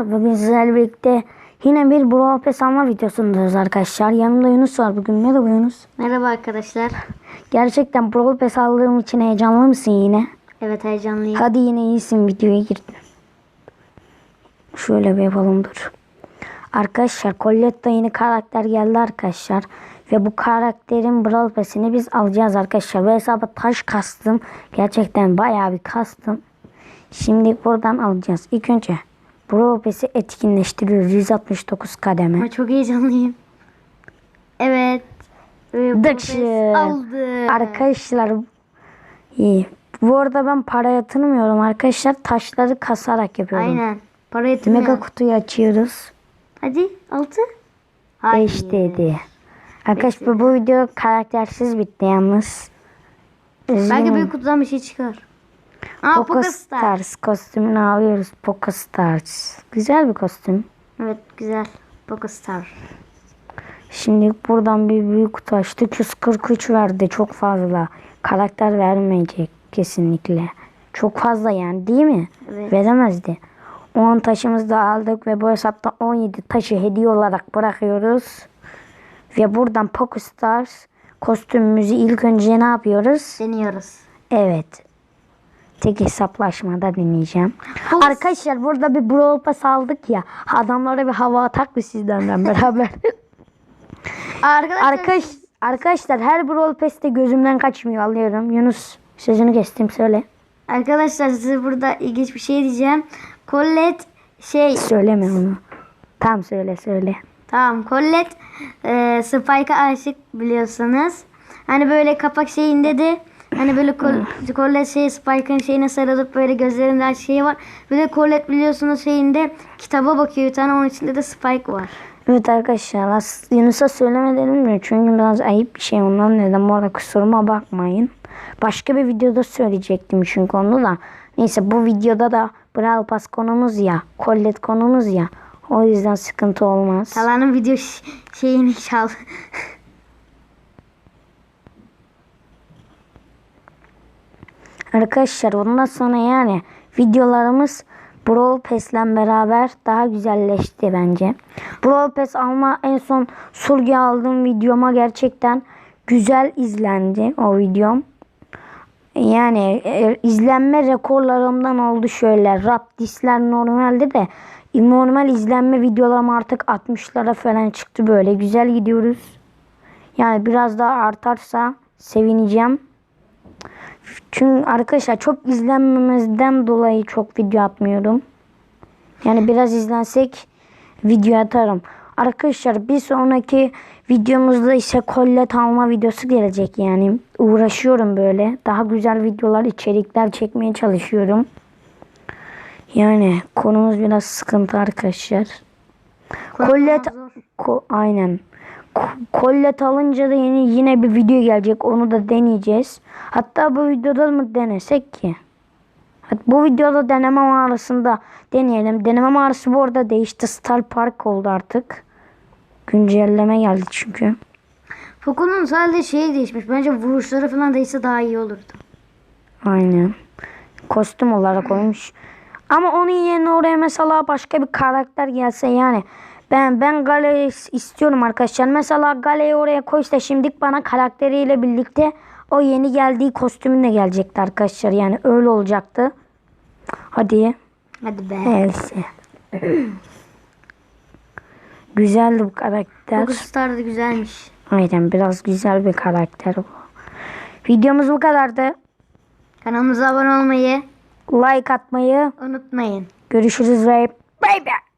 arkadaşlar. Bugün sizlerle birlikte yine bir Brawl Pass alma videosundayız arkadaşlar. Yanımda Yunus var bugün. Merhaba Yunus. Merhaba arkadaşlar. Gerçekten Brawl Pass aldığım için heyecanlı mısın yine? Evet heyecanlıyım. Hadi yine iyisin videoya gir. Şöyle bir yapalım dur. Arkadaşlar Colette yeni karakter geldi arkadaşlar. Ve bu karakterin Brawl Pass'ini biz alacağız arkadaşlar. Bu hesaba taş kastım. Gerçekten bayağı bir kastım. Şimdi buradan alacağız. İlk önce Brawl Pass'i etkinleştiriyoruz. 169 kademe. Ama çok heyecanlıyım. Evet. Profes aldı. Arkadaşlar iyi. Bu arada ben para yatırmıyorum arkadaşlar. Taşları kasarak yapıyorum. Aynen. Para yatırmıyor. Mega kutuyu açıyoruz. Hadi altı. 5 dedi. Arkadaşlar bu video karaktersiz bitti yalnız. Belki Üzgünüm. büyük kutudan bir şey çıkar. Aa Poco Pokestar. Stars kostümünü alıyoruz. Poco Stars. Güzel bir kostüm. Evet güzel. Pokestar. Şimdi buradan bir büyük kutu açtık. 143 verdi çok fazla. Karakter vermeyecek kesinlikle. Çok fazla yani değil mi? Evet. Veremezdi. 10 taşımızı da aldık ve bu hesapta 17 taşı hediye olarak bırakıyoruz. Ve buradan Poco Stars kostümümüzü ilk önce ne yapıyoruz? Deniyoruz. Evet. Tek hesaplaşmada deneyeceğim. Poco- Arkadaşlar burada bir Brawl Pass aldık ya. Adamlara bir hava atak mı sizden beraber? Arkadaşlar Arkadaş, arkadaşlar her Brawl Pass'te gözümden kaçmıyor alıyorum. Yunus sözünü kestim söyle. Arkadaşlar size burada ilginç bir şey diyeceğim. Colette şey Söyleme onu. Tam söyle söyle. Tamam Colette e, Spike'a aşık biliyorsunuz. Hani böyle kapak şeyinde de hani böyle Col- Colette şey Spike'ın şeyine sarılıp böyle gözlerinde her şey var. Bir de Colette biliyorsunuz şeyinde kitaba bakıyor bir tane onun içinde de Spike var. Evet arkadaşlar Yunus'a söylemeden bilmiyorum. Çünkü biraz ayıp bir şey ondan dedim. Bu arada kusuruma bakmayın. Başka bir videoda söyleyecektim çünkü onu da. Neyse bu videoda da Brawl Pass konumuz ya. Colette konumuz ya. O yüzden sıkıntı olmaz. Tala'nın video şeyini çal. Arkadaşlar ondan sonra yani videolarımız Brawl Pass'le beraber daha güzelleşti bence. Brawl Pass alma en son Sulgi aldığım videoma gerçekten güzel izlendi o videom. Yani e, izlenme rekorlarımdan oldu şöyle. Rap disler normalde de normal izlenme videolarım artık 60'lara falan çıktı böyle. Güzel gidiyoruz. Yani biraz daha artarsa sevineceğim. Çünkü arkadaşlar çok izlenmemezden dolayı çok video atmıyorum. Yani biraz izlensek video atarım. Arkadaşlar bir sonraki videomuzda ise kollet alma videosu gelecek yani. Uğraşıyorum böyle. Daha güzel videolar, içerikler çekmeye çalışıyorum. Yani konumuz biraz sıkıntı arkadaşlar. Kollet ko- aynen. Ko- Kollet alınca da yine yine bir video gelecek. Onu da deneyeceğiz. Hatta bu videoda mı denesek ki? Bu videoda deneme mağarasında deneyelim. Deneme mağarası bu arada değişti. Star Park oldu artık. Güncelleme geldi çünkü. Poco'nun sadece şeyi değişmiş. Bence vuruşları falan değişse daha iyi olurdu. Aynen. Kostüm olarak olmuş. Ama onun yerine oraya mesela başka bir karakter gelse yani. Ben ben Gale'yi istiyorum arkadaşlar. Mesela Gale'yi oraya koysa şimdilik bana karakteriyle birlikte o yeni geldiği kostümünle gelecekti arkadaşlar. Yani öyle olacaktı. Hadi. Hadi be. Neyse. Güzeldi bu karakter. Pokestar da güzelmiş. Aynen biraz güzel bir karakter bu. Videomuz bu kadardı. Kanalımıza abone olmayı Like atmayı unutmayın. görüşürüz ve bay bay.